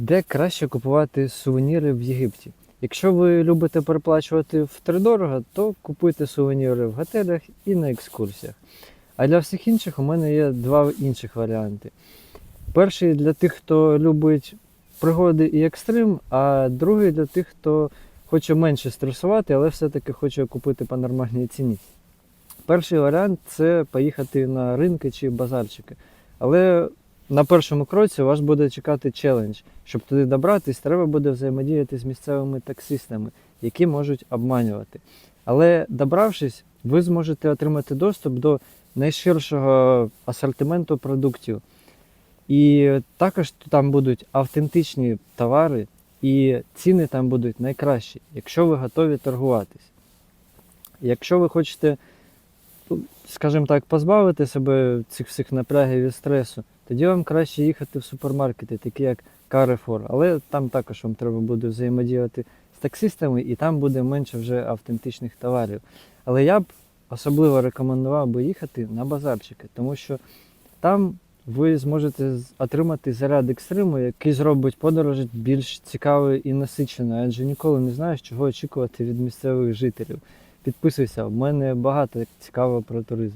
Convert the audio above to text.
Де краще купувати сувеніри в Єгипті? Якщо ви любите переплачувати втридорого, то купуйте сувеніри в готелях і на екскурсіях. А для всіх інших у мене є два інших варіанти. Перший для тих, хто любить пригоди і екстрим, а другий для тих, хто хоче менше стресувати, але все-таки хоче купити по нормальній ціні. Перший варіант це поїхати на ринки чи базарчики. Але на першому кроці вас буде чекати челендж. Щоб туди добратись, треба буде взаємодіяти з місцевими таксистами, які можуть обманювати. Але добравшись, ви зможете отримати доступ до найширшого асортименту продуктів. І також там будуть автентичні товари, і ціни там будуть найкращі, якщо ви готові торгуватись. Якщо ви хочете, ну, скажімо так, позбавити себе цих всіх напрягів і стресу, тоді вам краще їхати в супермаркети, такі як Carrefour. Але там також вам треба буде взаємодіяти з таксистами, і там буде менше вже автентичних товарів. Але я б особливо рекомендував би їхати на базарчики, тому що там ви зможете отримати заряд екстриму, який зробить подорож більш цікавою і насиченою, адже ніколи не знаєш, чого очікувати від місцевих жителів. Підписуйся, в мене багато цікавого про туризм.